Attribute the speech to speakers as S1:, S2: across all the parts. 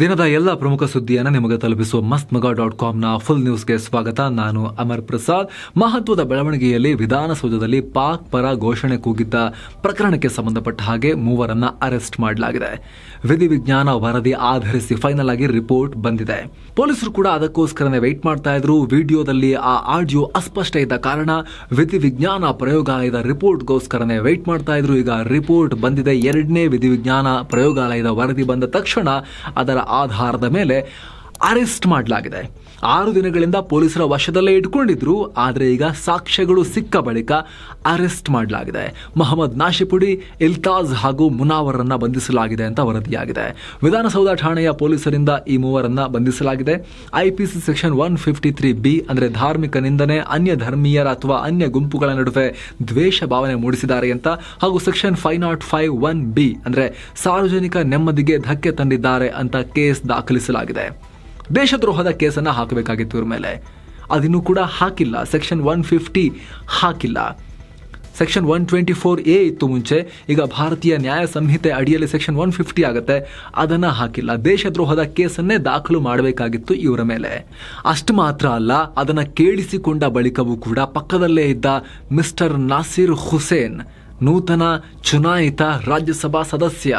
S1: ದಿನದ ಎಲ್ಲ ಪ್ರಮುಖ ಸುದ್ದಿಯನ್ನು ನಿಮಗೆ ತಲುಪಿಸುವ ಮಸ್ತ್ ಮಗ ಡಾಟ್ ಕಾಮ್ನ ಫುಲ್ ನ್ಯೂಸ್ಗೆ ಸ್ವಾಗತ. ನಾನು ಅಮರ್ ಪ್ರಸಾದ್. ಮಹತ್ವದ ಬೆಳವಣಿಗೆಯಲ್ಲಿ ವಿಧಾನಸೌಧದಲ್ಲಿ ಪಾಕ್ ಪರ ಘೋಷಣೆ ಕೂಗಿದ್ದ ಪ್ರಕರಣಕ್ಕೆ ಸಂಬಂಧಪಟ್ಟ ಹಾಗೆ ಮೂವರನ್ನ ಅರೆಸ್ಟ್ ಮಾಡಲಾಗಿದೆ. ವಿಧಿವಿಜ್ಞಾನ ವರದಿ ಆಧರಿಸಿ ಫೈನಲ್ ಆಗಿ ರಿಪೋರ್ಟ್ ಬಂದಿದೆ. ಪೊಲೀಸರು ಕೂಡ ಅದಕ್ಕೋಸ್ಕರನೇ ವೆಯ್ಟ್ ಮಾಡ್ತಾ ಇದ್ರು. ವಿಡಿಯೋದಲ್ಲಿ ಆ ಆಡಿಯೋ ಅಸ್ಪಷ್ಟ ಇದ್ದ ಕಾರಣ ವಿಧಿವಿಜ್ಞಾನ ಪ್ರಯೋಗಾಲಯದ ರಿಪೋರ್ಟ್ಗೋಸ್ಕರನೇ ವೆಯ್ಟ್ ಮಾಡ್ತಾ ಇದ್ರು. ಈಗ ರಿಪೋರ್ಟ್ ಬಂದಿದೆ. ಎರಡನೇ ವಿಧಿವಿಜ್ಞಾನ ಪ್ರಯೋಗಾಲಯದ ವರದಿ ಬಂದ ತಕ್ಷಣ ಅದರ ಆಧಾರದ ಮೇಲೆ ಅರೆಸ್ಟ್ ಮಾಡಲಾಗಿದೆ. ಆರು ದಿನಗಳಿಂದ ಪೊಲೀಸರ ವಶದಲ್ಲೇ ಇಟ್ಕೊಂಡಿದ್ರು, ಆದರೆ ಈಗ ಸಾಕ್ಷ್ಯಗಳು ಸಿಕ್ಕ ಬಳಿಕ ಅರೆಸ್ಟ್ ಮಾಡಲಾಗಿದೆ. ಮೊಹಮ್ಮದ್ ನಾಶಿಪುಡಿ, ಇಲ್ತಾಜ್ ಹಾಗೂ ಮುನಾವರನ್ನು ಬಂಧಿಸಲಾಗಿದೆ ಅಂತ ವರದಿಯಾಗಿದೆ. ವಿಧಾನಸೌಧ ಠಾಣೆಯ ಪೊಲೀಸರಿಂದ ಈ ಮೂವರನ್ನ ಬಂಧಿಸಲಾಗಿದೆ. IPC section one fifty three B ಅಂದರೆ ಧಾರ್ಮಿಕ ನಿಂದನೆ ಅನ್ಯ ಧರ್ಮೀಯರ ಅಥವಾ ಅನ್ಯ ಗುಂಪುಗಳ ನಡುವೆ ದ್ವೇಷ ಭಾವನೆ ಮೂಡಿಸಿದ್ದಾರೆ ಅಂತ ಹಾಗೂ section five nought five one B ಅಂದರೆ ಸಾರ್ವಜನಿಕ ನೆಮ್ಮದಿಗೆ ಧಕ್ಕೆ ತಂದಿದ್ದಾರೆ ಅಂತ ಕೇಸ್ ದಾಖಲಿಸಲಾಗಿದೆ. ದೇಶದ್ರೋಹದ ಕೇಸನ್ನ ಹಾಕಬೇಕಾಗಿತ್ತು ಇವ್ರ ಮೇಲೆ. ಅದಿನ್ನೂ ಕೂಡ ಹಾಕಿಲ್ಲ. ಸೆಕ್ಷನ್ ಒನ್ ಫಿಫ್ಟಿ ಹಾಕಿಲ್ಲ. Section one twenty four A ಇತ್ತು ಮುಂಚೆ. ಈಗ ಭಾರತೀಯ ನ್ಯಾಯ ಸಂಹಿತೆ ಅಡಿಯಲ್ಲಿ ಸೆಕ್ಷನ್ ಒನ್ ಫಿಫ್ಟಿ ಆಗುತ್ತೆ. ಅದನ್ನು ಹಾಕಿಲ್ಲ. ದೇಶದ್ರೋಹದ ಕೇಸನ್ನೇ ದಾಖಲು ಮಾಡಬೇಕಾಗಿತ್ತು ಇವರ ಮೇಲೆ. ಅಷ್ಟು ಮಾತ್ರ ಅಲ್ಲ, ಅದನ್ನು ಕೇಳಿಸಿಕೊಂಡ ಬಳಿಕವೂ ಕೂಡ ಪಕ್ಕದಲ್ಲೇ ಇದ್ದ ಮಿಸ್ಟರ್ ನಾಸಿರ್ ಹುಸೇನ್, ನೂತನ ಚುನಾಯಿತ ರಾಜ್ಯಸಭಾ ಸದಸ್ಯ.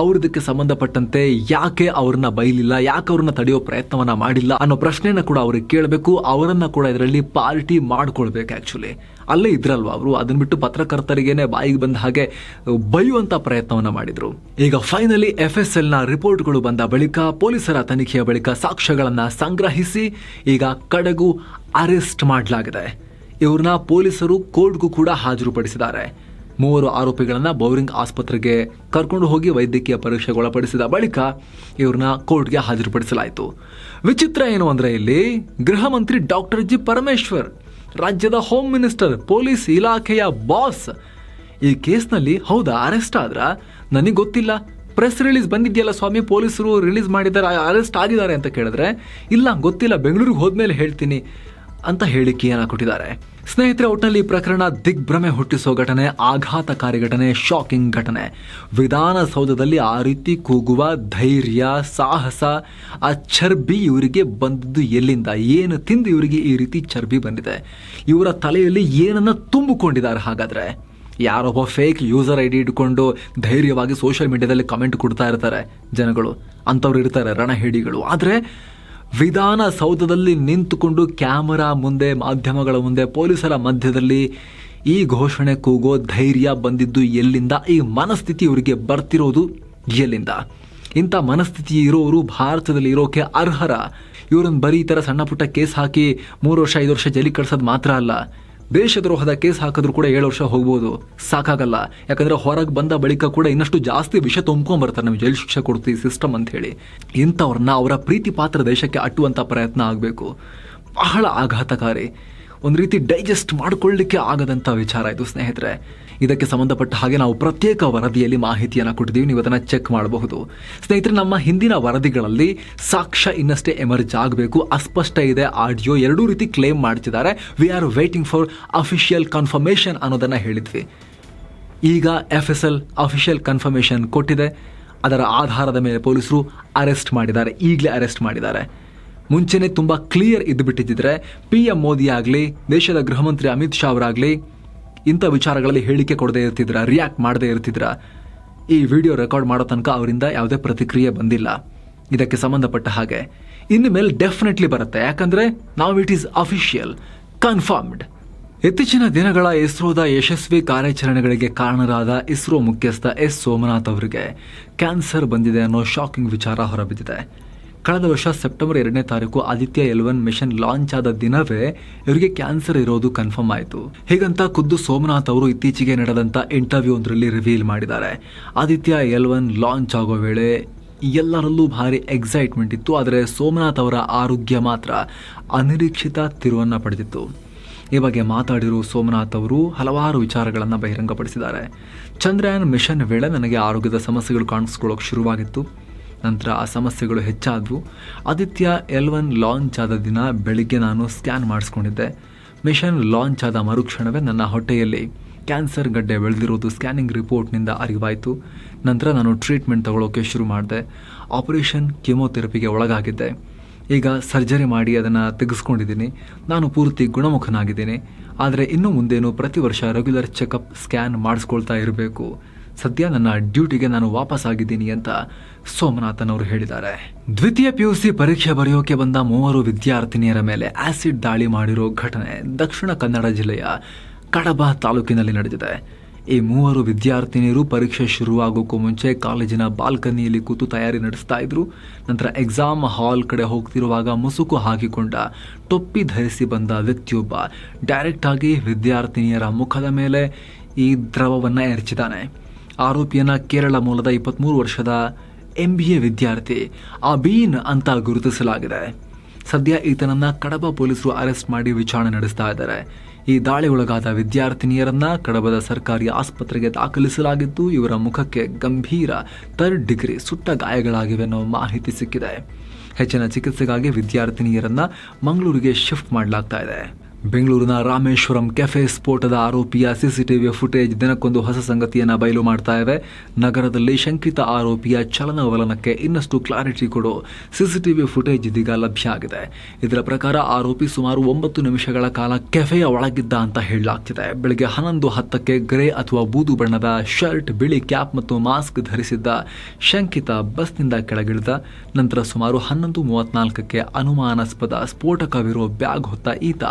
S1: ಅವ್ರದಕ್ಕೆ ಸಂಬಂಧಪಟ್ಟಂತೆ ಯಾಕೆ ಅವ್ರನ್ನ ಬೈಲಿಲ್ಲ, ಯಾಕೆ ಅವ್ರನ್ನ ತಡೆಯೋ ಪ್ರಯತ್ನವನ್ನ ಮಾಡಿಲ್ಲ ಅನ್ನೋ ಪ್ರಶ್ನೆನ ಕೂಡ ಅವ್ರಿಗೆ ಕೇಳಬೇಕು. ಅವರನ್ನ ಕೂಡ ಇದರಲ್ಲಿ ಪಾರ್ಟಿ ಮಾಡ್ಕೊಳ್ಬೇಕು ಆಕ್ಚುಲಿ ಅಲ್ಲೇ ಇದ್ರಲ್ವಾ ಅವರು? ಅದನ್ನ ಬಿಟ್ಟು ಪತ್ರಕರ್ತರಿಗೇನೆ ಬಾಯಿಗೆ ಬಂದ ಹಾಗೆ ಬೈಯುವಂತ ಪ್ರಯತ್ನವನ್ನ ಮಾಡಿದ್ರು. ಈಗ ಫೈನಲಿ ಎಫ್ ಎಸ್ ಎಲ್ನ ರಿಪೋರ್ಟ್ಗಳು ಬಂದ ಬಳಿಕ ಪೊಲೀಸರ ತನಿಖೆಯ ಬಳಿಕ ಸಾಕ್ಷ್ಯಗಳನ್ನ ಸಂಗ್ರಹಿಸಿ ಈಗ ಕಡೆಗೂ ಅರೆಸ್ಟ್ ಮಾಡಲಾಗಿದೆ. ಇವ್ರನ್ನ ಪೊಲೀಸರು ಕೋರ್ಟ್ಗೂ ಕೂಡ ಹಾಜರುಪಡಿಸಿದ್ದಾರೆ. ಮೂವರು ಆರೋಪಿಗಳನ್ನು ಬೌರಿಂಗ್ ಆಸ್ಪತ್ರೆಗೆ ಕರ್ಕೊಂಡು ಹೋಗಿ ವೈದ್ಯಕೀಯ ಪರೀಕ್ಷೆಗೆ ಒಳಪಡಿಸಿದ ಬಳಿಕ ಇವ್ರನ್ನ ಕೋರ್ಟ್ಗೆ ಹಾಜರುಪಡಿಸಲಾಯಿತು. ವಿಚಿತ್ರ ಏನು ಅಂದ್ರೆ ಇಲ್ಲಿ ಗೃಹ ಮಂತ್ರಿ ಡಾಕ್ಟರ್ ಜಿ ಪರಮೇಶ್ವರ್, ರಾಜ್ಯದ ಹೋಮ್ ಮಿನಿಸ್ಟರ್, ಪೊಲೀಸ್ ಇಲಾಖೆಯ ಬಾಸ್. ಈ ಕೇಸ್ನಲ್ಲಿ ಹೌದಾ, ಅರೆಸ್ಟ್ ಆದ್ರ? ನನಗೆ ಗೊತ್ತಿಲ್ಲ. ಪ್ರೆಸ್ ರಿಲೀಸ್ ಬಂದಿದೆಯಲ್ಲ ಸ್ವಾಮಿ, ಪೊಲೀಸರು ರಿಲೀಸ್ ಮಾಡಿದ್ದಾರೆ, ಅರೆಸ್ಟ್ ಆಗಿದ್ದಾರೆ ಅಂತ ಕೇಳಿದ್ರೆ, ಇಲ್ಲ, ಗೊತ್ತಿಲ್ಲ, ಬೆಂಗಳೂರಿಗೆ ಹೋದ್ಮೇಲೆ ಹೇಳ್ತೀನಿ ಅಂತ ಹೇಳಿಕೆಯನ್ನ ಕೊಟ್ಟಿದ್ದಾರೆ? ಸ್ನೇಹಿತರೆ ಒಟ್ಟಿನಲ್ಲಿ ಈ ಪ್ರಕರಣ ದಿಗ್ಭ್ರಮೆ ಹುಟ್ಟಿಸೋ ಘಟನೆ, ಆಘಾತಕಾರಿ ಘಟನೆ ಶಾಕಿಂಗ್ ಘಟನೆ. ವಿಧಾನಸೌಧದಲ್ಲಿ ಆ ರೀತಿ ಕೂಗುವ ಧೈರ್ಯ, ಸಾಹಸ ಆ ಚರ್ಬಿ ಇವರಿಗೆ ಬಂದದ್ದು ಎಲ್ಲಿಂದ? ಏನು ತಿಂದು ಇವರಿಗೆ ಈ ರೀತಿ ಚರ್ಬಿ ಬಂದಿದೆ? ಇವರ ತಲೆಯಲ್ಲಿ ಏನನ್ನ ತುಂಬಿಕೊಂಡಿದ್ದಾರೆ ಹಾಗಾದರೆ? ಯಾರೊಬ್ಬ ಫೇಕ್ ಯೂಸರ್ ಐ ಡಿ ಇಟ್ಕೊಂಡು ಧೈರ್ಯವಾಗಿ ಸೋಷಿಯಲ್ ಮೀಡಿಯಾದಲ್ಲಿ ಕಮೆಂಟ್ ಕೊಡ್ತಾ ಇರ್ತಾರೆ ಜನಗಳು. ಅಂಥವ್ರು ಇರ್ತಾರೆ, ರಣಹೇಡಿಗಳು. ಆದರೆ ವಿಧಾನಸೌಧದಲ್ಲಿ ನಿಂತುಕೊಂಡು ಕ್ಯಾಮರಾ ಮುಂದೆ, ಮಾಧ್ಯಮಗಳ ಮುಂದೆ, ಪೊಲೀಸರ ಮಧ್ಯದಲ್ಲಿ ಈ ಘೋಷಣೆ ಕೂಗೋ ಧೈರ್ಯ ಬಂದಿದ್ದು ಎಲ್ಲಿಂದ? ಈ ಮನಸ್ಥಿತಿ ಇವರಿಗೆ ಬರ್ತಿರೋದು ಎಲ್ಲಿಂದ? ಇಂಥ ಮನಸ್ಥಿತಿ ಇರೋರು ಭಾರತದಲ್ಲಿ ಇರೋಕೆ ಅರ್ಹರ? ಇವರನ್ನು ಬರೀ ಈ ಥರ ಸಣ್ಣ ಪುಟ್ಟ ಕೇಸ್ ಹಾಕಿ ಮೂರು ವರ್ಷ, ಐದು ವರ್ಷ ಜೈಲಿಗೆ ಕಳ್ಸೋದು ಮಾತ್ರ ಅಲ್ಲ. ದೇಶದ್ರೋಹದ ಕೇಸ್ ಹಾಕಿದ್ರು ಕೂಡ ಏಳು ವರ್ಷ ಹೋಗ್ಬೋದು. ಸಾಕಾಗಲ್ಲ. ಯಾಕಂದ್ರೆ ಹೊರಗೆ ಬಂದ ಬಳಿಕ ಕೂಡ ಇನ್ನಷ್ಟು ಜಾಸ್ತಿ ವಿಷ ತುಂಬ್ಕೊಂಡ್ಬರ್ತಾರೆ ನಮ್ಗೆ ಜೈಲು ಶಿಕ್ಷೆ ಕೊಡ್ತೀವಿ ಸಿಸ್ಟಮ್ ಅಂತ ಹೇಳಿ. ಇಂಥವ್ರನ್ನ ಅವರ ಪ್ರೀತಿ ಪಾತ್ರ ದೇಶಕ್ಕೆ ಅಟ್ಟುವಂಥ ಪ್ರಯತ್ನ ಆಗಬೇಕು. ಬಹಳ ಆಘಾತಕಾರಿ. ಒಂದು ರೀತಿ ಡೈಜೆಸ್ಟ್ ಮಾಡ್ಕೊಳ್ಳಿಕ್ಕೆ ಆಗದಂಥ ವಿಚಾರ ಇದು ಸ್ನೇಹಿತರೆ. ಇದಕ್ಕೆ ಸಂಬಂಧಪಟ್ಟ ಹಾಗೆ ನಾವು ಪ್ರತ್ಯೇಕ ವರದಿಯಲ್ಲಿ ಮಾಹಿತಿಯನ್ನು ಕೊಟ್ಟಿದ್ದೀವಿ. ನೀವು ಅದನ್ನು ಚೆಕ್ ಮಾಡಬಹುದು. ಸ್ನೇಹಿತರೆ, ನಮ್ಮ ಹಿಂದಿನ ವರದಿಗಳಲ್ಲಿ ಸಾಕ್ಷ್ಯ ಇನ್ನಷ್ಟೇ ಎಮರ್ಜ್ ಆಗಬೇಕು. ಅಸ್ಪಷ್ಟ ಇದೆ ಆಡಿಯೋ ಎರಡೂ ರೀತಿ ಕ್ಲೇಮ್ ಮಾಡ್ತಿದ್ದಾರೆ. We are waiting for official confirmation ಅನ್ನೋದನ್ನು ಹೇಳಿದ್ವಿ. ಈಗ F S L official confirmation ಕೊಟ್ಟಿದೆ. ಅದರ ಆಧಾರದ ಮೇಲೆ ಪೊಲೀಸರು ಅರೆಸ್ಟ್ ಮಾಡಿದ್ದಾರೆ. ಈಗಲೇ ಅರೆಸ್ಟ್ ಮಾಡಿದ್ದಾರೆ. ಮುಂಚೆನೇ ತುಂಬ ಕ್ಲಿಯರ್ ಇದ್ದು ಬಿಟ್ಟಿದ್ದರೆ ಪಿ ಎಂ ಮೋದಿ ಆಗಲಿ ದೇಶದ ಗೃಹ ಮಂತ್ರಿ ಅಮಿತ್ ಶಾ ಅವರಾಗಲಿ ಇಂಥ ವಿಚಾರಗಳಲ್ಲಿ ಹೇಳಿಕೆ ಕೊಡದೇ ಇರ್ತಿದ್ರ ರಿಯಾಕ್ಟ್ ಮಾಡದೇ ಇರ್ತಿದ್ರ? ಈ ವಿಡಿಯೋ ರೆಕಾರ್ಡ್ ಮಾಡೋ ತನಕ ಅವರಿಂದ ಯಾವುದೇ ಪ್ರತಿಕ್ರಿಯೆ ಬಂದಿಲ್ಲ. ಇದಕ್ಕೆ ಸಂಬಂಧಪಟ್ಟ ಹಾಗೆ. ಇನ್ನು ಮೇಲೆ ಡೆಫಿನೆಟ್ಲಿ ಬರುತ್ತೆ. ಯಾಕಂದ್ರೆ ನಾವು ಇಟ್ ಈಸ್ ಅಫಿಷಿಯಲ್ ಕನ್ಫರ್ಮ್ಡ್ ಇತ್ತೀಚಿನ ದಿನಗಳ ಇಸ್ರೋದ ಯಶಸ್ವಿ ಕಾರ್ಯಾಚರಣೆಗಳಿಗೆ ಕಾರಣರಾದ ಇಸ್ರೋ ಮುಖ್ಯಸ್ಥ ಎಸ್ ಸೋಮನಾಥ್ ಅವರಿಗೆ ಕ್ಯಾನ್ಸರ್ ಬಂದಿದೆ ಅನ್ನೋ ಶಾಕಿಂಗ್ ವಿಚಾರ ಹೊರಬಿದ್ದಿದೆ. ಕಳೆದ ವರ್ಷ ಸೆಪ್ಟೆಂಬರ್ ಎರಡನೇ ತಾರೀಕು ಆದಿತ್ಯ ಎಲ್ವನ್ ಮಿಷನ್ ಲಾಂಚ್ ಆದ ದಿನವೇ ಇವರಿಗೆ ಕ್ಯಾನ್ಸರ್ ಇರೋದು ಕನ್ಫರ್ಮ್ ಆಯಿತು. ಹೀಗಂತ ಖುದ್ದು ಸೋಮನಾಥ್ ಅವರು ಇತ್ತೀಚೆಗೆ ನಡೆದಂಥ ಇಂಟರ್ವ್ಯೂ ಒಂದರಲ್ಲಿ ರಿವೀಲ್ ಮಾಡಿದ್ದಾರೆ. ಆದಿತ್ಯ ಎಲ್ವನ್ ಲಾಂಚ್ ಆಗೋ ವೇಳೆ ಎಲ್ಲರಲ್ಲೂ ಭಾರಿ ಎಕ್ಸೈಟ್ಮೆಂಟ್ ಇತ್ತು, ಆದರೆ ಸೋಮನಾಥ್ ಅವರ ಆರೋಗ್ಯ ಮಾತ್ರ ಅನಿರೀಕ್ಷಿತ ತಿರುವನ್ನು ಪಡೆದಿತ್ತು. ಈ ಬಗ್ಗೆ ಮಾತಾಡಿರುವ ಸೋಮನಾಥ್ ಅವರು ಹಲವಾರು ವಿಚಾರಗಳನ್ನು ಬಹಿರಂಗಪಡಿಸಿದ್ದಾರೆ. ಚಂದ್ರಯಾನ್ ಮಿಷನ್ ವೇಳೆ ನನಗೆ ಆರೋಗ್ಯದ ಸಮಸ್ಯೆಗಳು ಕಾಣಿಸ್ಕೊಳ್ಳೋಕೆ ಶುರುವಾಗಿತ್ತು. ನಂತರ ಆ ಸಮಸ್ಯೆಗಳು ಹೆಚ್ಚಾದವು. ಆದಿತ್ಯ ಎಲ್ ಒನ್ ಲಾಂಚ್ ಆದ ದಿನ ಬೆಳಿಗ್ಗೆ ನಾನು ಸ್ಕ್ಯಾನ್ ಮಾಡಿಸ್ಕೊಂಡಿದ್ದೆ. ಮಿಷನ್ ಲಾಂಚ್ ಆದ ಮರುಕ್ಷಣವೇ ನನ್ನ ಹೊಟ್ಟೆಯಲ್ಲಿ ಕ್ಯಾನ್ಸರ್ ಗಡ್ಡೆ ಬೆಳೆದಿರೋದು ಸ್ಕ್ಯಾನಿಂಗ್ ರಿಪೋರ್ಟ್ನಿಂದ ಅರಿವಾಯಿತು. ನಂತರ ನಾನು ಟ್ರೀಟ್ಮೆಂಟ್ ತಗೊಳ್ಳೋಕೆ ಶುರು ಮಾಡಿದೆ. ಆಪರೇಷನ್ ಕೆಮೋಥೆರಪಿಗೆ ಒಳಗಾಗಿದ್ದೆ. ಈಗ ಸರ್ಜರಿ ಮಾಡಿ ಅದನ್ನು ತೆಗೆಸ್ಕೊಂಡಿದ್ದೀನಿ. ನಾನು ಪೂರ್ತಿ ಗುಣಮುಖನಾಗಿದ್ದೀನಿ. ಆದರೆ ಇನ್ನು ಮುಂದೇನು ಪ್ರತಿ ವರ್ಷ ರೆಗ್ಯುಲರ್ ಚೆಕಪ್ ಸ್ಕ್ಯಾನ್ ಮಾಡಿಸ್ಕೊಳ್ತಾ ಇರಬೇಕು. ಸದ್ಯ ನನ್ನ ಡ್ಯೂಟಿಗೆ ನಾನು ವಾಪಸ್ ಆಗಿದ್ದೀನಿ ಅಂತ ಸೋಮನಾಥನ್ ಅವರು ಹೇಳಿದ್ದಾರೆ. ದ್ವಿತೀಯ ಪಿಯುಸಿ ಪರೀಕ್ಷೆ ಬರೆಯೋಕೆ ಬಂದ ಮೂವರು ವಿದ್ಯಾರ್ಥಿನಿಯರ ಮೇಲೆ ಆಸಿಡ್ ದಾಳಿ ಮಾಡಿರೋ ಘಟನೆ ದಕ್ಷಿಣ ಕನ್ನಡ ಜಿಲ್ಲೆಯ ಕಡಬ ತಾಲೂಕಿನಲ್ಲಿ ನಡೆದಿದೆ. ಈ ಮೂವರು ವಿದ್ಯಾರ್ಥಿನಿಯರು ಪರೀಕ್ಷೆ ಶುರುವಾಗೋಕ್ಕೂ ಮುಂಚೆ ಕಾಲೇಜಿನ ಬಾಲ್ಕನಿಯಲ್ಲಿ ಕೂತು ತಯಾರಿ ನಡೆಸ್ತಾ ಇದ್ರು. ನಂತರ ಎಕ್ಸಾಮ್ ಹಾಲ್ ಕಡೆ ಹೋಗ್ತಿರುವಾಗ ಮುಸುಕು ಹಾಕಿಕೊಂಡ ಟೊಪ್ಪಿ ಧರಿಸಿ ಬಂದ ವ್ಯಕ್ತಿಯೊಬ್ಬ ಡೈರೆಕ್ಟ್ ಆಗಿ ವಿದ್ಯಾರ್ಥಿನಿಯರ ಮುಖದ ಮೇಲೆ ಈ ದ್ರವವನ್ನು ಎರಚಿದ್ದಾನೆ. ಆರೋಪಿಯನ್ನ ಕೇರಳ ಮೂಲದ ಇಪ್ಪತ್ತ್ಮೂರು ವರ್ಷದ ಎಂ ಬಿ ಎ ವಿದ್ಯಾರ್ಥಿ ಅಬೀನ್ ಅಂತ ಗುರುತಿಸಲಾಗಿದೆ. ಸದ್ಯ ಈತನನ್ನು ಕಡಬ ಪೊಲೀಸರು ಅರೆಸ್ಟ್ ಮಾಡಿ ವಿಚಾರಣೆ ನಡೆಸ್ತಾ ಇದ್ದಾರೆ. ಈ ದಾಳಿಗೊಳಗಾದ ವಿದ್ಯಾರ್ಥಿನಿಯರನ್ನ ಕಡಬದ ಸರ್ಕಾರಿ ಆಸ್ಪತ್ರೆಗೆ ದಾಖಲಿಸಲಾಗಿದ್ದು, ಇವರ ಮುಖಕ್ಕೆ ಗಂಭೀರ ಥರ್ಡ್ ಡಿಗ್ರಿ ಸುಟ್ಟ ಗಾಯಗಳಾಗಿವೆ ಅನ್ನೋ ಮಾಹಿತಿ ಸಿಕ್ಕಿದೆ. ಹೆಚ್ಚಿನ ಚಿಕಿತ್ಸೆಗಾಗಿ ವಿದ್ಯಾರ್ಥಿನಿಯರನ್ನ ಮಂಗಳೂರಿಗೆ ಶಿಫ್ಟ್ ಮಾಡಲಾಗ್ತಾ ಇದೆ. ಬೆಂಗಳೂರಿನ ರಾಮೇಶ್ವರಂ ಕೆಫೆ ಸ್ಫೋಟದ ಆರೋಪಿಯ ಸಿಸಿಟಿವಿ ಫುಟೇಜ್ ದಿನಕ್ಕೊಂದು ಹೊಸ ಸಂಗತಿಯನ್ನು ಬಯಲು ಮಾಡ್ತಾ ಇವೆ. ನಗರದಲ್ಲಿ ಶಂಕಿತ ಆರೋಪಿಯ ಚಲನವಲನಕ್ಕೆ ಇನ್ನಷ್ಟು ಕ್ಲಾರಿಟಿ ಕೊಡೋ ಸಿಸಿಟಿವಿ ಫುಟೇಜ್ ಇದೀಗ ಲಭ್ಯ ಆಗಿದೆ. ಇದರ ಪ್ರಕಾರ ಆರೋಪಿ ಸುಮಾರು ಒಂಬತ್ತು ನಿಮಿಷಗಳ ಕಾಲ ಕೆಫೆಯ ಒಳಗಿದ್ದ ಅಂತ ಹೇಳಲಾಗ್ತಿದೆ. ಬೆಳಗ್ಗೆ ಹನ್ನೊಂದು ಹತ್ತಕ್ಕೆ ಗ್ರೇ ಅಥವಾ ಬೂದು ಬಣ್ಣದ ಶರ್ಟ್, ಬಿಳಿ ಕ್ಯಾಪ್ ಮತ್ತು ಮಾಸ್ಕ್ ಧರಿಸಿದ್ದ ಶಂಕಿತ ಬಸ್ನಿಂದ ಕೆಳಗಿಳಿದ ನಂತರ ಸುಮಾರು ಹನ್ನೊಂದು ಮೂವತ್ನಾಲ್ಕಕ್ಕೆ ಅನುಮಾನಾಸ್ಪದ ಸ್ಫೋಟಕವಿರೋ ಬ್ಯಾಗ್ ಹೊತ್ತ ಈತ.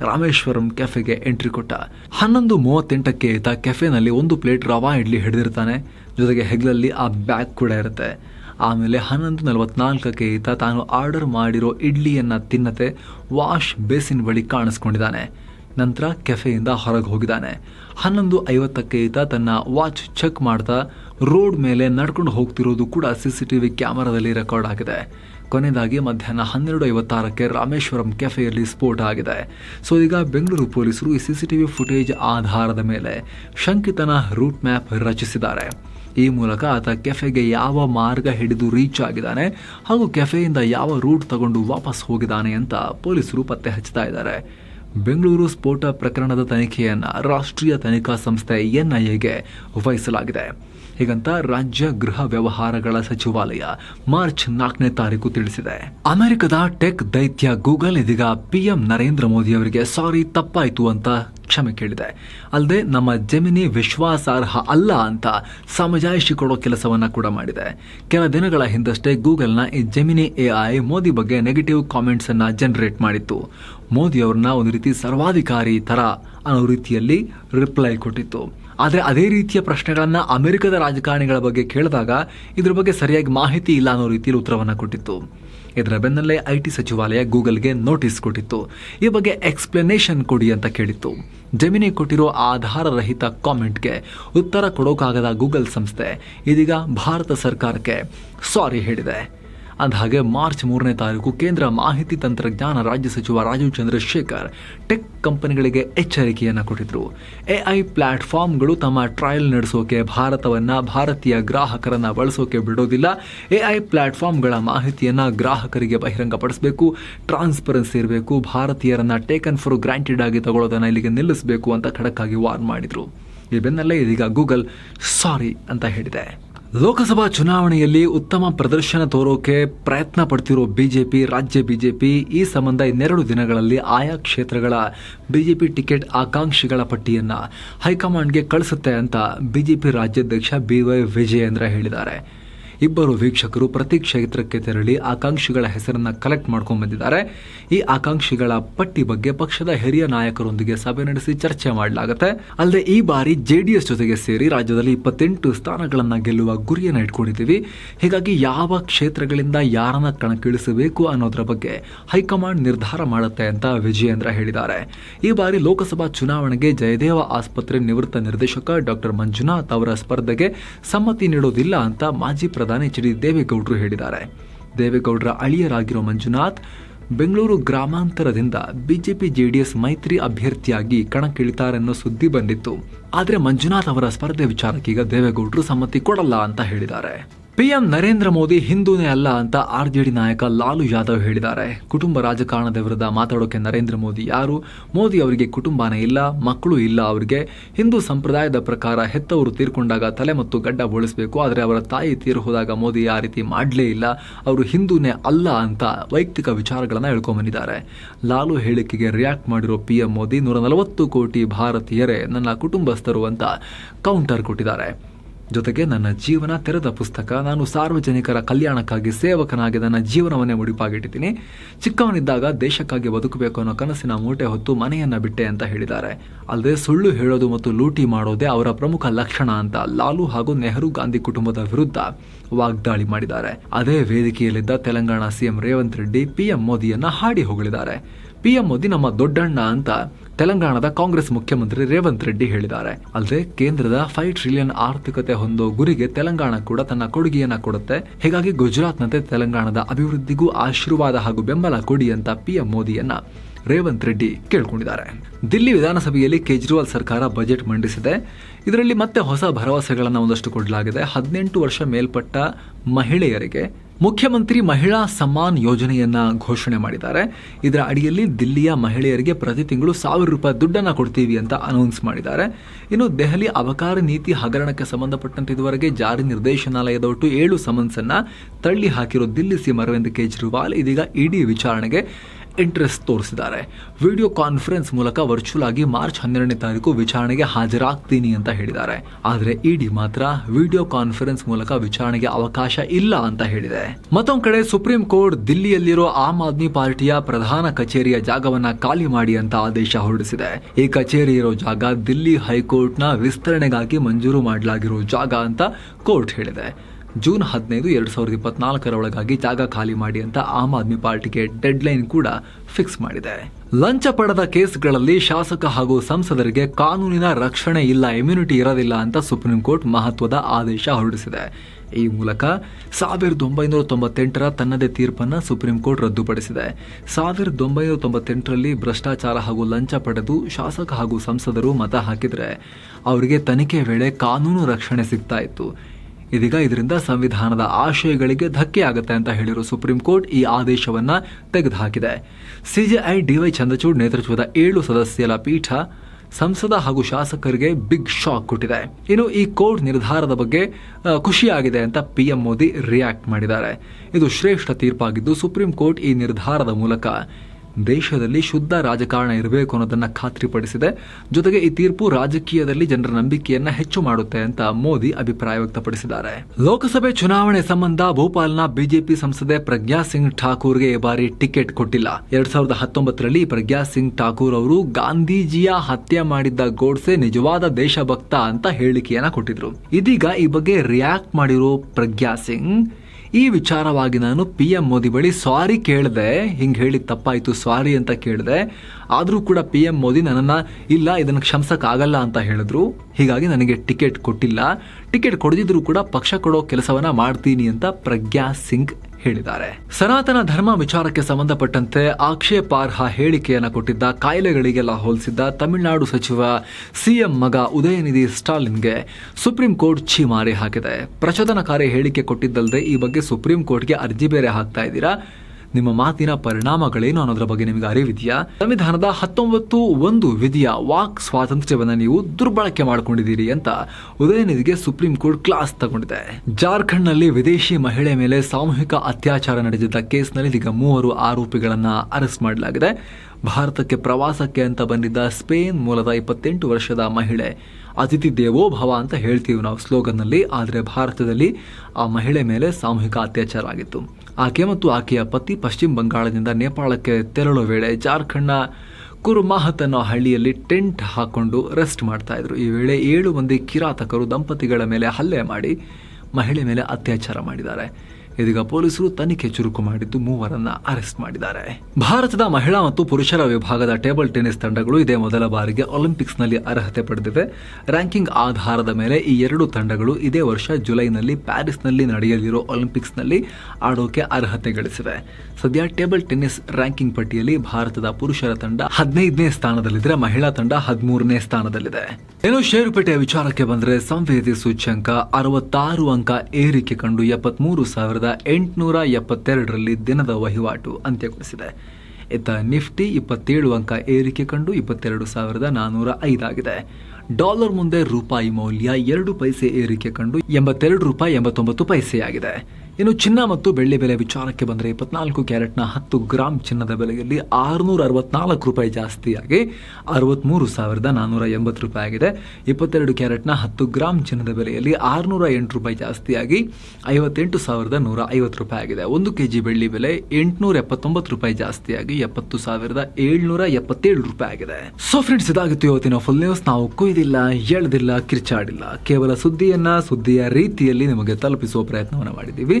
S1: ರಾಮೇಶ್ವರಂ ಕೆಫೆಗೆ ಎಂಟ್ರಿ ಕೊಟ್ಟ. ಹನ್ನೊಂದು ಮೂವತ್ತೆಂಟಕ್ಕೆ ಈತ ಕೆಫೆನಲ್ಲಿ ಒಂದು ಪ್ಲೇಟ್ ರವಾ ಇಡ್ಲಿ ಹಿಡಿದಿರ್ತಾನೆ. ಜೊತೆಗೆ ಹೆಗ್ಲಲ್ಲಿ ಆ ಬ್ಯಾಗ್ ಕೂಡ ಇರುತ್ತೆ. ಆಮೇಲೆ ಹನ್ನೊಂದು ನಲವತ್ನಾಲ್ಕಕ್ಕೆ ಈತ ತಾನು ಆರ್ಡರ್ ಮಾಡಿರೋ ಇಡ್ಲಿಯನ್ನು ತಿನ್ನತೆ ವಾಶ್ ಬೇಸಿನ್ ಬಳಿ ಕಾಣಿಸ್ಕೊಂಡಿದ್ದಾನೆ. ನಂತರ ಕೆಫೆಯಿಂದ ಹೊರಗೆ ಹೋಗಿದ್ದಾನೆ. ಹನ್ನೊಂದು ಐವತ್ತಕ್ಕೆ ಈತ ತನ್ನ ವಾಚ್ ಚೆಕ್ ಮಾಡ್ತಾ ರೋಡ್ ಮೇಲೆ ನಡ್ಕೊಂಡು ಹೋಗ್ತಿರೋದು ಕೂಡ ಸಿ ಸಿ ಟಿ ವಿ ಕ್ಯಾಮರಾದಲ್ಲಿ ರೆಕಾರ್ಡ್ ಆಗಿದೆ. ಕೊನೆಯದಾಗಿ ಮಧ್ಯಾಹ್ನ ಹನ್ನೆರಡು ಐವತ್ತಾರಕ್ಕೆ ರಾಮೇಶ್ವರಂ ಕೆಫೆಯಲ್ಲಿ ಸ್ಫೋಟ ಆಗಿದೆ. ಸೊ ಈಗ ಬೆಂಗಳೂರು ಪೊಲೀಸರು ಈ ಸಿಸಿಟಿವಿ ಫುಟೇಜ್ ಆಧಾರದ ಮೇಲೆ ಶಂಕಿತನ ರೂಟ್ ಮ್ಯಾಪ್ ರಚಿಸಿದ್ದಾರೆ. ಈ ಮೂಲಕ ಆತ ಕೆಫೆಗೆ ಯಾವ ಮಾರ್ಗ ಹಿಡಿದು ರೀಚ್ ಆಗಿದ್ದಾನೆ ಹಾಗೂ ಕೆಫೆಯಿಂದ ಯಾವ ರೂಟ್ ತಗೊಂಡು ವಾಪಸ್ ಹೋಗಿದ್ದಾನೆ ಅಂತ ಪೊಲೀಸರು ಪತ್ತೆ ಹಚ್ಚುತ್ತಾ ಇದ್ದಾರೆ. ಬೆಂಗಳೂರು ಸ್ಫೋಟ ಪ್ರಕರಣದ ತನಿಖೆಯನ್ನು ರಾಷ್ಟ್ರೀಯ ತನಿಖಾ ಸಂಸ್ಥೆ ಎನ್ಐಎಗೆ ವಹಿಸಲಾಗಿದೆ. ಹೀಗಂತ ರಾಜ್ಯ ಗೃಹ ವ್ಯವಹಾರಗಳ ಸಚಿವಾಲಯ ಮಾರ್ಚ್ ನಾಲ್ಕನೇ ತಾರೀಕು ತಿಳಿಸಿದೆ. ಅಮೆರಿಕದ ಟೆಕ್ ದೈತ್ಯ ಗೂಗಲ್ ಇದೀಗ ಪಿಎಂ ನರೇಂದ್ರ ಮೋದಿ ಅವರಿಗೆ ಸಾರಿ ತಪ್ಪಾಯಿತು ಅಂತ ಕ್ಷಮೆ ಕೇಳಿದೆ. ಅಲ್ಲದೆ ನಮ್ಮ ಜೆಮಿನಿ ವಿಶ್ವಾಸಾರ್ಹ ಅಲ್ಲ ಅಂತ ಸಮಜಾಯಿಷಿ ಕೊಡೋ ಕೆಲಸವನ್ನ ಕೂಡ ಮಾಡಿದೆ. ಕೆಲ ದಿನಗಳ ಹಿಂದಷ್ಟೇ ಗೂಗಲ್ನ ಈ ಜೆಮಿನಿ ಎಐ ಮೋದಿ ಬಗ್ಗೆ ನೆಗೆಟಿವ್ ಕಾಮೆಂಟ್ಸ್ ಅನ್ನ ಜನರೇಟ್ ಮಾಡಿತ್ತು. ಮೋದಿ ಅವ್ರನ್ನ ಒಂದು ರೀತಿ ಸರ್ವಾಧಿಕಾರಿ ತರ ಅನ್ನೋ ರೀತಿಯಲ್ಲಿ ರಿಪ್ಲೈ ಕೊಟ್ಟಿತ್ತು. ಆದರೆ ಅದೇ ರೀತಿಯ ಪ್ರಶ್ನೆಗಳನ್ನು ಅಮೆರಿಕದ ರಾಜಕಾರಣಿಗಳ ಬಗ್ಗೆ ಕೇಳಿದಾಗ ಇದ್ರ ಬಗ್ಗೆ ಸರಿಯಾಗಿ ಮಾಹಿತಿ ಇಲ್ಲ ಅನ್ನೋ ರೀತಿಯಲ್ಲಿ ಉತ್ತರವನ್ನು ಕೊಟ್ಟಿತ್ತು. ಇದರ ಬೆನ್ನಲ್ಲೇ ಐ ಟಿ ಸಚಿವಾಲಯ ಗೂಗಲ್ಗೆ ನೋಟಿಸ್ ಕೊಟ್ಟಿತ್ತು. ಈ ಬಗ್ಗೆ ಎಕ್ಸ್ಪ್ಲನೇಷನ್ ಕೊಡಿ ಅಂತ ಕೇಳಿತ್ತು. ಜಮಿನಿ ಕೊಟ್ಟಿರೋ ಆಧಾರರಹಿತ ಕಾಮೆಂಟ್ಗೆ ಉತ್ತರ ಕೊಡೋಕ್ಕಾಗದ ಗೂಗಲ್ ಸಂಸ್ಥೆ ಇದೀಗ ಭಾರತ ಸರ್ಕಾರಕ್ಕೆ ಸಾರಿ ಹೇಳಿದೆ. ಅಂದಹಾಗೆ ಮಾರ್ಚ್ ಮೂರನೇ ತಾರೀಕು ಕೇಂದ್ರ ಮಾಹಿತಿ ತಂತ್ರಜ್ಞಾನ ರಾಜ್ಯ ಸಚಿವ ರಾಜೀವ್ ಚಂದ್ರಶೇಖರ್ ಟೆಕ್ ಕಂಪನಿಗಳಿಗೆ ಎಚ್ಚರಿಕೆಯನ್ನು ಕೊಟ್ಟಿದ್ರು. ಎಐ ಪ್ಲಾಟ್ಫಾರ್ಮ್ಗಳು ತಮ್ಮ ಟ್ರಯಲ್ ನಡೆಸೋಕೆ ಭಾರತವನ್ನ ಭಾರತೀಯ ಗ್ರಾಹಕರನ್ನ ಬಳಸೋಕೆ ಬಿಡೋದಿಲ್ಲ. ಎಐ ಪ್ಲಾಟ್ಫಾರ್ಮ್ಗಳ ಮಾಹಿತಿಯನ್ನ ಗ್ರಾಹಕರಿಗೆ ಬಹಿರಂಗಪಡಿಸಬೇಕು. ಟ್ರಾನ್ಸ್ಪರೆನ್ಸಿ ಇರಬೇಕು. ಭಾರತೀಯರನ್ನ ಟೇಕನ್ ಫಾರ್ ಗ್ರಾಂಟೆಡ್ ಆಗಿ ತಗೊಳ್ಳೋದನ್ನ ಇಲ್ಲಿಗೆ ನಿಲ್ಲಿಸಬೇಕು ಅಂತ ಖಡಕ್ಕಾಗಿ ವಾರ್ ಮಾಡಿದ್ರು. ಈ ಬೆನ್ನಲ್ಲೇ ಇದೀಗ ಗೂಗಲ್ ಸಾರಿ ಅಂತ ಹೇಳಿದೆ. ಲೋಕಸಭಾ ಚುನಾವಣೆಯಲ್ಲಿ ಉತ್ತಮ ಪ್ರದರ್ಶನ ತೋರೋಕೆ ಪ್ರಯತ್ನ ಪಡ್ತಿರೋ ಬಿಜೆಪಿ, ರಾಜ್ಯ ಬಿಜೆಪಿ ಈ ಸಂಬಂಧ ಇನ್ನೆರಡು ದಿನಗಳಲ್ಲಿ ಆಯಾ ಕ್ಷೇತ್ರಗಳ ಬಿಜೆಪಿ ಟಿಕೆಟ್ ಆಕಾಂಕ್ಷಿಗಳ ಪಟ್ಟಿಯನ್ನು ಹೈಕಮಾಂಡ್ಗೆ ಕಳಿಸುತ್ತೆ ಅಂತ ಬಿಜೆಪಿ ರಾಜ್ಯಾಧ್ಯಕ್ಷ ಬಿ ವೈ ವಿಜಯೇಂದ್ರ ಹೇಳಿದ್ದಾರೆ. ಇಬ್ಬರು ವೀಕ್ಷಕರು ಪ್ರತಿ ಕ್ಷೇತ್ರಕ್ಕೆ ತೆರಳಿ ಆಕಾಂಕ್ಷಿಗಳ ಹೆಸರನ್ನು ಕಲೆಕ್ಟ್ ಮಾಡ್ಕೊಂಡು ಬಂದಿದ್ದಾರೆ. ಈ ಆಕಾಂಕ್ಷಿಗಳ ಪಟ್ಟಿ ಬಗ್ಗೆ ಪಕ್ಷದ ಹಿರಿಯ ನಾಯಕರೊಂದಿಗೆ ಸಭೆ ನಡೆಸಿ ಚರ್ಚೆ ಮಾಡಲಾಗುತ್ತೆ. ಅಲ್ಲದೆ ಈ ಬಾರಿ ಜೆಡಿಎಸ್ ಜೊತೆಗೆ ಸೇರಿ ರಾಜ್ಯದಲ್ಲಿ ಇಪ್ಪತ್ತೆಂಟು ಸ್ಥಾನಗಳನ್ನು ಗೆಲ್ಲುವ ಗುರಿಯನ್ನ ಇಟ್ಕೊಂಡಿದ್ದೀವಿ. ಹೀಗಾಗಿ ಯಾವ ಕ್ಷೇತ್ರಗಳಿಂದ ಯಾರನ್ನ ಕಣಕ್ಕಿಳಿಸಬೇಕು ಅನ್ನೋದರ ಬಗ್ಗೆ ಹೈಕಮಾಂಡ್ ನಿರ್ಧಾರ ಮಾಡುತ್ತೆ ಅಂತ ವಿಜಯೇಂದ್ರ ಹೇಳಿದ್ದಾರೆ. ಈ ಬಾರಿ ಲೋಕಸಭಾ ಚುನಾವಣೆಗೆ ಜಯದೇವ ಆಸ್ಪತ್ರೆ ನಿವೃತ್ತ ನಿರ್ದೇಶಕ ಡಾಕ್ಟರ್ ಮಂಜುನಾಥ್ ಅವರ ಸ್ಪರ್ಧೆಗೆ ಸಮ್ಮತಿ ನೀಡೋದಿಲ್ಲ ಅಂತ ಮಾಜಿ ಎಚ್ ಡಿ ದೇವೇಗೌಡರು ಹೇಳಿದ್ದಾರೆ. ದೇವೇಗೌಡರ ಅಳಿಯರಾಗಿರೋ ಮಂಜುನಾಥ್ ಬೆಂಗಳೂರು ಗ್ರಾಮಾಂತರದಿಂದ ಬಿಜೆಪಿ ಜೆಡಿಎಸ್ ಮೈತ್ರಿ ಅಭ್ಯರ್ಥಿಯಾಗಿ ಕಣಕ್ಕಿಳಿತಾರೆನ್ನೋ ಸುದ್ದಿ ಬಂದಿತ್ತು. ಆದರೆ ಮಂಜುನಾಥ್ ಅವರ ಸ್ಪರ್ಧೆ ವಿಚಾರಕ್ಕೀಗ ದೇವೇಗೌಡರು ಸಮ್ಮತಿ ಕೊಡಲ್ಲ ಅಂತ ಹೇಳಿದ್ದಾರೆ. ಪಿಎಂ ನರೇಂದ್ರ ಮೋದಿ ಹಿಂದೂನೇ ಅಲ್ಲ ಅಂತ ಆರ್ ಜೆ ಡಿ ನಾಯಕ ಲಾಲು ಯಾದವ್ ಹೇಳಿದ್ದಾರೆ. ಕುಟುಂಬ ರಾಜಕಾರಣದ ವಿರುದ್ಧ ಮಾತಾಡೋಕೆ ನರೇಂದ್ರ ಮೋದಿ ಯಾರು? ಮೋದಿ ಅವರಿಗೆ ಕುಟುಂಬನೇ ಇಲ್ಲ, ಮಕ್ಕಳು ಇಲ್ಲ ಅವರಿಗೆ. ಹಿಂದೂ ಸಂಪ್ರದಾಯದ ಪ್ರಕಾರ ಹೆತ್ತವರು ತೀರ್ಕೊಂಡಾಗ ತಲೆ ಮತ್ತು ಗಡ್ಡ ಬೋಳಿಸಬೇಕು. ಆದರೆ ಅವರ ತಾಯಿ ತೀರು ಹೋದಾಗ ಮೋದಿ ಆ ರೀತಿ ಮಾಡಲೇ ಇಲ್ಲ. ಅವರು ಹಿಂದೂನೇ ಅಲ್ಲ ಅಂತ ವೈಯಕ್ತಿಕ ವಿಚಾರಗಳನ್ನು ಹೇಳ್ಕೊಂಬಂದಿದ್ದಾರೆ. ಲಾಲು ಹೇಳಿಕೆಗೆ ರಿಯಾಕ್ಟ್ ಮಾಡಿರೋ ಪಿಎಂ ಮೋದಿ ನೂರ ನಲವತ್ತು ಕೋಟಿ ಭಾರತೀಯರೇ ನನ್ನ ಕುಟುಂಬಸ್ಥರು ಅಂತ ಕೌಂಟರ್ ಕೊಟ್ಟಿದ್ದಾರೆ. ಜೊತೆಗೆ ನನ್ನ ಜೀವನ ತೆರೆದ ಪುಸ್ತಕ, ನಾನು ಸಾರ್ವಜನಿಕರ ಕಲ್ಯಾಣಕ್ಕಾಗಿ ಸೇವಕನಾಗಿ ನನ್ನ ಜೀವನವನ್ನೇ ಮುಡಿಪಾಗಿಟ್ಟಿದ್ದೀನಿ. ಚಿಕ್ಕವನಿದ್ದಾಗ ದೇಶಕ್ಕಾಗಿ ಬದುಕಬೇಕು ಅನ್ನೋ ಕನಸಿನ ಮೂಟೆ ಹೊತ್ತು ಮನೆಯನ್ನ ಬಿಟ್ಟೆ ಅಂತ ಹೇಳಿದ್ದಾರೆ. ಅಲ್ಲದೆ ಸುಳ್ಳು ಹೇಳೋದು ಮತ್ತು ಲೂಟಿ ಮಾಡೋದೇ ಅವರ ಪ್ರಮುಖ ಲಕ್ಷಣ ಅಂತ ಲಾಲು ಹಾಗೂ ನೆಹರು ಗಾಂಧಿ ಕುಟುಂಬದ ವಿರುದ್ಧ ವಾಗ್ದಾಳಿ ಮಾಡಿದ್ದಾರೆ. ಅದೇ ವೇದಿಕೆಯಲ್ಲಿದ್ದ ತೆಲಂಗಾಣ ಸಿಎಂ ರೇವಂತ್ ರೆಡ್ಡಿ, ಪಿಎಂ ಮೋದಿಯನ್ನ ಹಾಡಿ ಹೊಗಳಿದ್ದಾರೆ. ಪಿಎಂ ಮೋದಿ ನಮ್ಮ ದೊಡ್ಡಣ್ಣ ಅಂತ ತೆಲಂಗಾಣದ ಕಾಂಗ್ರೆಸ್ ಮುಖ್ಯಮಂತ್ರಿ ರೇವಂತ್ ರೆಡ್ಡಿ ಹೇಳಿದ್ದಾರೆ. ಅಲ್ಲದೆ ಕೇಂದ್ರದ ಫೈವ್ ಟ್ರಿಲಿಯನ್ ಆರ್ಥಿಕತೆ ಹೊಂದೋ ಗುರಿಗೆ ತೆಲಂಗಾಣ ಕೂಡ ತನ್ನ ಕೊಡುಗೆಯನ್ನ ಕೊಡುತ್ತೆ. ಹೀಗಾಗಿ ಗುಜರಾತ್ನಂತೆ ತೆಲಂಗಾಣದ ಅಭಿವೃದ್ಧಿಗೂ ಆಶೀರ್ವಾದ ಹಾಗೂ ಬೆಂಬಲ ಕೊಡಿ ಅಂತ ಪಿಎಂ ಮೋದಿಯನ್ನ ರೇವಂತ್ ರೆಡ್ಡಿ ಕೇಳ್ಕೊಂಡಿದ್ದಾರೆ. ದಿಲ್ಲಿ ವಿಧಾನಸಭೆಯಲ್ಲಿ ಕೇಜ್ರಿವಾಲ್ ಸರ್ಕಾರ ಬಜೆಟ್ ಮಂಡಿಸಿದೆ. ಇದರಲ್ಲಿ ಮತ್ತೆ ಹೊಸ ಭರವಸೆಗಳನ್ನು ಒಂದಷ್ಟು ಕೊಡಲಾಗಿದೆ. ಹದಿನೆಂಟು ವರ್ಷ ಮೇಲ್ಪಟ್ಟ ಮಹಿಳೆಯರಿಗೆ ಮುಖ್ಯಮಂತ್ರಿ ಮಹಿಳಾ ಸಮ್ಮಾನ್ ಯೋಜನೆಯನ್ನ ಘೋಷಣೆ ಮಾಡಿದ್ದಾರೆ. ಇದರ ಅಡಿಯಲ್ಲಿ ದಿಲ್ಲಿಯ ಮಹಿಳೆಯರಿಗೆ ಪ್ರತಿ ತಿಂಗಳು ಸಾವಿರ ರೂಪಾಯಿ ದುಡ್ಡನ್ನು ಕೊಡ್ತೀವಿ ಅಂತ ಅನೌನ್ಸ್ ಮಾಡಿದ್ದಾರೆ. ಇನ್ನು ದೆಹಲಿ ಅಬಕಾರಿ ನೀತಿ ಹಗರಣಕ್ಕೆ ಸಂಬಂಧಪಟ್ಟಂತೆ ಇದುವರೆಗೆ ಜಾರಿ ನಿರ್ದೇಶನಾಲಯದ ಒಟ್ಟು ಏಳು ಸಮನ್ಸ್ ಅನ್ನ ತಳ್ಳಿ ಹಾಕಿರೋ ದಿಲ್ಲಿ ಸಿಎಂ ಅರವಿಂದ್ ಕೇಜ್ರಿವಾಲ್ ಇದೀಗ ಇಡಿ ವಿಚಾರಣೆಗೆ ಇಂಟ್ರೆಸ್ಟ್ ತೋರಿಸಿದ್ದಾರೆ. ವಿಡಿಯೋ ಕಾನ್ಫರೆನ್ಸ್ ಮೂಲಕ ವರ್ಚುವಲ್ ಆಗಿ ಮಾರ್ಚ್ ಹನ್ನೆರಡನೇ ತಾರೀಕು ವಿಚಾರಣೆಗೆ ಹಾಜರಾಗ್ತೀನಿ ಅಂತ ಹೇಳಿದ್ದಾರೆ. ಆದರೆ ಇಡಿ ಮಾತ್ರ ವಿಡಿಯೋ ಕಾನ್ಫರೆನ್ಸ್ ಮೂಲಕ ವಿಚಾರಣೆಗೆ ಅವಕಾಶ ಇಲ್ಲ ಅಂತ ಹೇಳಿದೆ. ಮತ್ತೊಂದು ಕಡೆ ಸುಪ್ರೀಂ ಕೋರ್ಟ್ ದಿಲ್ಲಿಯಲ್ಲಿರೋ ಆಮ್ ಆದ್ಮಿ ಪಾರ್ಟಿಯ ಪ್ರಧಾನ ಕಚೇರಿಯ ಜಾಗವನ್ನ ಖಾಲಿ ಮಾಡಿ ಅಂತ ಆದೇಶ ಹೊರಡಿಸಿದೆ. ಈ ಕಚೇರಿ ಇರೋ ಜಾಗ ದಿಲ್ಲಿ ಹೈಕೋರ್ಟ್ನ ವಿಸ್ತರಣೆಗಾಗಿ ಮಂಜೂರು ಮಾಡಲಾಗಿರೋ ಜಾಗ ಅಂತ ಕೋರ್ಟ್ ಹೇಳಿದೆ. ಜೂನ್ ಹದಿನೈದು ಎರಡು ಸಾವಿರದ ಇಪ್ಪತ್ನಾಲ್ಕರ ಒಳಗಾಗಿ ಜಾಗ ಖಾಲಿ ಮಾಡಿ ಅಂತ ಆಮ್ ಆದ್ಮಿ ಪಾರ್ಟಿಗೆ ಡೆಡ್ ಲೈನ್ ಕೂಡ ಫಿಕ್ಸ್ ಮಾಡಿದೆ. ಲಂಚ ಪಡೆದ ಕೇಸ್ಗಳಲ್ಲಿ ಶಾಸಕ ಹಾಗೂ ಸಂಸದರಿಗೆ ಕಾನೂನಿನ ರಕ್ಷಣೆ ಇಲ್ಲ ಇಮ್ಯುನಿಟಿ ಇರೋದಿಲ್ಲ ಅಂತ ಸುಪ್ರೀಂ ಕೋರ್ಟ್ ಮಹತ್ವದ ಆದೇಶ ಹೊರಡಿಸಿದೆ. ಈ ಮೂಲಕ ಸಾವಿರದ ಒಂಬೈನೂರ ತೊಂಬತ್ತೆಂಟರ ತನ್ನದೇ ತೀರ್ಪನ್ನು ಸುಪ್ರೀಂ ಕೋರ್ಟ್ ರದ್ದುಪಡಿಸಿದೆ. ಸಾವಿರದ ಒಂಬೈನೂರ ತೊಂಬತ್ತೆಂಟರಲ್ಲಿ ಭ್ರಷ್ಟಾಚಾರ ಹಾಗೂ ಲಂಚ ಪಡೆದು ಶಾಸಕ ಹಾಗೂ ಸಂಸದರು ಮತ ಹಾಕಿದರೆ, ಅವರಿಗೆ ತನಿಖೆ ವೇಳೆ ಕಾನೂನು ರಕ್ಷಣೆ ಸಿಗ್ತಾ ಇತ್ತು. ಇದೀಗ ಇದರಿಂದ ಸಂವಿಧಾನದ ಆಶಯಗಳಿಗೆ ಧಕ್ಕೆ ಆಗುತ್ತೆ ಅಂತ ಹೇಳಿರೋ ಸುಪ್ರೀಂ ಕೋರ್ಟ್ ಈ ಆದೇಶವನ್ನ ತೆಗೆದುಹಾಕಿದೆ. ಸಿಜೆಐ ಡಿವೈ ಚಂದ್ರಚೂಡ್ ನೇತೃತ್ವದ ಏಳು ಸದಸ್ಯರ ಪೀಠ ಸಂಸದ ಹಾಗೂ ಶಾಸಕರಿಗೆ ಬಿಗ್ ಶಾಕ್ ಕೊಟ್ಟಿದೆ. ಇನ್ನು ಈ ಕೋರ್ಟ್ ನಿರ್ಧಾರದ ಬಗ್ಗೆ ಖುಷಿಯಾಗಿದೆ ಅಂತ ಪಿಎಂ ಮೋದಿ ರಿಯಾಕ್ಟ್ ಮಾಡಿದ್ದಾರೆ. ಇದು ಶ್ರೇಷ್ಠ ತೀರ್ಪಾಗಿದ್ದು ಸುಪ್ರೀಂ ಕೋರ್ಟ್ ಈ ನಿರ್ಧಾರದ ಮೂಲಕ ದೇಶದಲ್ಲಿ ಶುದ್ಧ ರಾಜಕಾರಣ ಇರಬೇಕು ಅನ್ನೋದನ್ನ ಖಾತ್ರಿಪಡಿಸಿದೆ. ಜೊತೆಗೆ ಈ ತೀರ್ಪು ರಾಜಕೀಯದಲ್ಲಿ ಜನರ ನಂಬಿಕೆಯನ್ನ ಹೆಚ್ಚು ಮಾಡುತ್ತೆ ಅಂತ ಮೋದಿ ಅಭಿಪ್ರಾಯ ವ್ಯಕ್ತಪಡಿಸಿದ್ದಾರೆ. ಲೋಕಸಭೆ ಚುನಾವಣೆ ಸಂಬಂಧ ಭೋಪಾಲ್ನ ಬಿಜೆಪಿ ಸಂಸದೆ ಪ್ರಜ್ಞಾ ಸಿಂಗ್ ಠಾಕೂರ್ಗೆ ಈ ಬಾರಿ ಟಿಕೆಟ್ ಕೊಟ್ಟಿಲ್ಲ. ಎರಡ್ ಸಾವಿರದ ಹತ್ತೊಂಬತ್ತರಲ್ಲಿ ಪ್ರಜ್ಞಾ ಸಿಂಗ್ ಠಾಕೂರ್ ಅವರು ಗಾಂಧೀಜಿಯ ಹತ್ಯೆ ಮಾಡಿದ್ದ ಗೋಡ್ಸೆ ನಿಜವಾದ ದೇಶಭಕ್ತ ಅಂತ ಹೇಳಿಕೆಯನ್ನ ಕೊಟ್ಟಿದ್ರು. ಇದೀಗ ಈ ಬಗ್ಗೆ ರಿಯಾಕ್ಟ್ ಮಾಡಿರೋ ಪ್ರಜ್ಞಾ ಸಿಂಗ್ ಈ ವಿಚಾರವಾಗಿ ನಾನು ಪಿ ಎಂ ಮೋದಿ ಬಳಿ ಸಾರಿ ಕೇಳಿದೆ. ಹಿಂಗೆ ಹೇಳಿ ತಪ್ಪಾಯಿತು, ಸಾರಿ ಅಂತ ಕೇಳಿದೆ. ಆದರೂ ಕೂಡ ಪಿ ಎಂ ಮೋದಿ ನನ್ನನ್ನು, ಇಲ್ಲ, ಇದನ್ನು ಕ್ಷಮಿಸಕ್ಕಾಗಲ್ಲ ಅಂತ ಹೇಳಿದ್ರು. ಹೀಗಾಗಿ ನನಗೆ ಟಿಕೆಟ್ ಕೊಟ್ಟಿಲ್ಲ. ಟಿಕೆಟ್ ಕೊಡದಿದ್ರು ಕೂಡ ಪಕ್ಷ ಕೊಡೋ ಕೆಲಸವನ್ನು ಮಾಡ್ತೀನಿ ಅಂತ ಪ್ರಜ್ಞಾ ಸಿಂಗ್ ಹೇಳಿದ್ದಾರೆ. ಸನಾತನ ಧರ್ಮ ವಿಚಾರಕ್ಕೆ ಸಂಬಂಧಪಟ್ಟಂತೆ ಆಕ್ಷೇಪಾರ್ಹ ಹೇಳಿಕೆಯನ್ನು ಕೊಟ್ಟಿದ್ದ ಕಾಯಿಲೆಗಳಿಗೆಲ್ಲ ಹೋಲಿಸಿದ್ದ ತಮಿಳುನಾಡು ಸಚಿವ ಸಿಎಂ ಮಗ ಉದಯನಿಧಿ ಸ್ಟಾಲಿನ್ಗೆ ಸುಪ್ರೀಂ ಕೋರ್ಟ್ ಛೀಮಾರಿ ಹಾಕಿದೆ. ಪ್ರಚೋದನಕಾರಿ ಹೇಳಿಕೆ ಕೊಟ್ಟಿದ್ದಲ್ಲದೆ ಈ ಬಗ್ಗೆ ಸುಪ್ರೀಂ ಕೋರ್ಟ್ಗೆ ಅರ್ಜಿ ಬೇರೆ ಹಾಕ್ತಾ ಇದ್ದೀರಾ? ನಿಮ್ಮ ಮಾತಿನ ಪರಿಣಾಮಗಳೇನು ಅನ್ನೋದ್ರ ಬಗ್ಗೆ ನಿಮಗೆ ಅರಿವಿದೆಯಾ? ಸಂವಿಧಾನದ ಹತ್ತೊಂಬತ್ತು ಒಂದು ವಿಧಿಯ ವಾಕ್ ಸ್ವಾತಂತ್ರ್ಯವನ್ನ ನೀವು ದುರ್ಬಳಕೆ ಮಾಡಿಕೊಂಡಿದ್ದೀರಿ ಅಂತ ಉದಯನಿಧಿಗೆ ಸುಪ್ರೀಂ ಕೋರ್ಟ್ ಕ್ಲಾಸ್ ತಗೊಂಡಿದೆ. ಜಾರ್ಖಂಡ್ನಲ್ಲಿ ವಿದೇಶಿ ಮಹಿಳೆ ಮೇಲೆ ಸಾಮೂಹಿಕ ಅತ್ಯಾಚಾರ ನಡೆದಿದ್ದ ಕೇಸ್ನಲ್ಲಿ ಈಗ ಮೂವರು ಆರೋಪಿಗಳನ್ನ ಅರೆಸ್ಟ್ ಮಾಡಲಾಗಿದೆ. ಭಾರತಕ್ಕೆ ಪ್ರವಾಸಕ್ಕೆ ಅಂತ ಬಂದಿದ್ದ ಸ್ಪೇನ್ ಮೂಲದ ಇಪ್ಪತ್ತೆಂಟು ವರ್ಷದ ಮಹಿಳೆ ಅತಿಥಿ ದೇವೋ ಭವ ಅಂತ ಹೇಳ್ತೀವಿ ನಾವು ಸ್ಲೋಗನ್ನಲ್ಲಿ. ಆದರೆ ಭಾರತದಲ್ಲಿ ಆ ಮಹಿಳೆ ಮೇಲೆ ಸಾಮೂಹಿಕ ಅತ್ಯಾಚಾರ ಆಗಿತ್ತು. ಆಕೆ ಮತ್ತು ಆಕೆಯ ಪತಿ ಪಶ್ಚಿಮ ಬಂಗಾಳದಿಂದ ನೇಪಾಳಕ್ಕೆ ತೆರಳುವ ವೇಳೆ ಜಾರ್ಖಂಡ್ನ ಕುರುಮಾಹತ್ ಅನ್ನೋ ಹಳ್ಳಿಯಲ್ಲಿ ಟೆಂಟ್ ಹಾಕೊಂಡು ರೆಸ್ಟ್ ಮಾಡ್ತಾ ಇದ್ರು. ಈ ವೇಳೆ ಏಳು ಮಂದಿ ಕಿರಾತಕರು ದಂಪತಿಗಳ ಮೇಲೆ ಹಲ್ಲೆ ಮಾಡಿ ಮಹಿಳೆ ಮೇಲೆ ಅತ್ಯಾಚಾರ ಮಾಡಿದ್ದಾರೆ. ಇದೀಗ ಪೊಲೀಸರು ತನಿಖೆ ಚುರುಕು ಮಾಡಿದ್ದು ಮೂವರನ್ನ ಅರೆಸ್ಟ್ ಮಾಡಿದ್ದಾರೆ. ಭಾರತದ ಮಹಿಳಾ ಮತ್ತು ಪುರುಷರ ವಿಭಾಗದ ಟೇಬಲ್ ಟೆನಿಸ್ ತಂಡಗಳು ಇದೇ ಮೊದಲ ಬಾರಿಗೆ ಒಲಿಂಪಿಕ್ಸ್ನಲ್ಲಿ ಅರ್ಹತೆ ಪಡೆದಿವೆ. ರ್ಯಾಂಕಿಂಗ್ ಆಧಾರದ ಮೇಲೆ ಈ ಎರಡು ತಂಡಗಳು ಇದೇ ವರ್ಷ ಜುಲೈನಲ್ಲಿ ಪ್ಯಾರಿಸ್ನಲ್ಲಿ ನಡೆಯಲಿರೋ ಒಲಿಂಪಿಕ್ಸ್ನಲ್ಲಿ ಆಡೋಕೆ ಅರ್ಹತೆ ಗಳಿಸಿವೆ. ಸದ್ಯ ಟೇಬಲ್ ಟೆನಿಸ್ ರ್ಯಾಂಕಿಂಗ್ ಪಟ್ಟಿಯಲ್ಲಿ ಭಾರತದ ಪುರುಷರ ತಂಡ ಹದಿನೈದನೇ ಸ್ಥಾನದಲ್ಲಿದ್ದರೆ ಮಹಿಳಾ ತಂಡ ಹದಿಮೂರನೇ ಸ್ಥಾನದಲ್ಲಿದೆ. ಏನು ಷೇರುಪೇಟೆಯ ವಿಚಾರಕ್ಕೆ ಬಂದರೆ ಸಂವೇದಿ ಸೂಚ್ಯಂಕ ಅರವತ್ತಾರು ಅಂಕ ಏರಿಕೆ ಕಂಡು ಎಪ್ಪತ್ಮೂರು ಸಾವಿರದ ಎಂಟುನೂರ ಎಪ್ಪತ್ತೆರಡರಲ್ಲಿ ದಿನದ ವಹಿವಾಟು ಅಂತ್ಯಗೊಳಿಸಿದೆ. ಇತ್ತ ನಿಫ್ಟಿ ಇಪ್ಪತ್ತೇಳು ಅಂಕ ಏರಿಕೆ ಕಂಡು ಇಪ್ಪತ್ತೆರಡು ಸಾವಿರದ ನಾನ್ನೂರ ಐದಾಗಿದೆ. ಡಾಲರ್ ಮುಂದೆ ರೂಪಾಯಿ ಮೌಲ್ಯ ಎರಡು ಪೈಸೆ ಏರಿಕೆ ಕಂಡು ಎಂಬತ್ತೆರಡು ರೂಪಾಯಿ ಎಂಬತ್ತೊಂಬತ್ತು ಪೈಸೆಯಾಗಿದೆ. ಇನ್ನು ಚಿನ್ನ ಮತ್ತು ಬೆಳ್ಳಿ ಬೆಲೆ ವಿಚಾರಕ್ಕೆ ಬಂದರೆ ಇಪ್ಪತ್ನಾಲ್ಕು ಕ್ಯಾರೆಟ್ನ ಹತ್ತು ಗ್ರಾಮ್ ಚಿನ್ನದ ಬೆಲೆಯಲ್ಲಿ ಆರುನೂರ ಅರವತ್ನಾಲ್ಕು ರೂಪಾಯಿ ಜಾಸ್ತಿಯಾಗಿ ಅರವತ್ತ್ಮೂರು ಸಾವಿರದ ನಾನ್ನೂರ ಎಂಬತ್ತು ರೂಪಾಯಿ ಆಗಿದೆ. ಇಪ್ಪತ್ತೆರಡು ಕ್ಯಾರೆಟ್ನ ಹತ್ತು ಗ್ರಾಮ್ ಚಿನ್ನದ ಬೆಲೆಯಲ್ಲಿ ಆರುನೂರ ಎಂಟು ರೂಪಾಯಿ ಜಾಸ್ತಿಯಾಗಿ ಐವತ್ತೆಂಟು ಸಾವಿರದ ನೂರ ಐವತ್ತು ರೂಪಾಯಿ ಆಗಿದೆ. ಒಂದು ಕೆ ಜಿ ಬೆಳ್ಳಿ ಬೆಲೆ ಎಂಟುನೂರ ಎಪ್ಪತ್ತೊಂಬತ್ತು ರೂಪಾಯಿ ಜಾಸ್ತಿಯಾಗಿ ಎಪ್ಪತ್ತು ಸಾವಿರದ ಏಳ್ನೂರ ಎಪ್ಪತ್ತೇಳು ರೂಪಾಯಿ ಆಗಿದೆ. ಸೊ ಫ್ರೆಂಡ್ಸ್ ಇದಾಗಿತ್ತು ಇವತ್ತಿನ ಫುಲ್ ನ್ಯೂಸ್ ನಾವು ಕೊಯ್ದಿಲ್ಲ, ಎಳ್ದಿಲ್ಲ, ಕಿರ್ಚಾಡಿಲ್ಲ. ಕೇವಲ ಸುದ್ದಿಯನ್ನ ಸುದ್ದಿಯ ರೀತಿಯಲ್ಲಿ ನಿಮಗೆ ತಲುಪಿಸುವ ಪ್ರಯತ್ನವನ್ನು ಮಾಡಿದ್ದೀವಿ.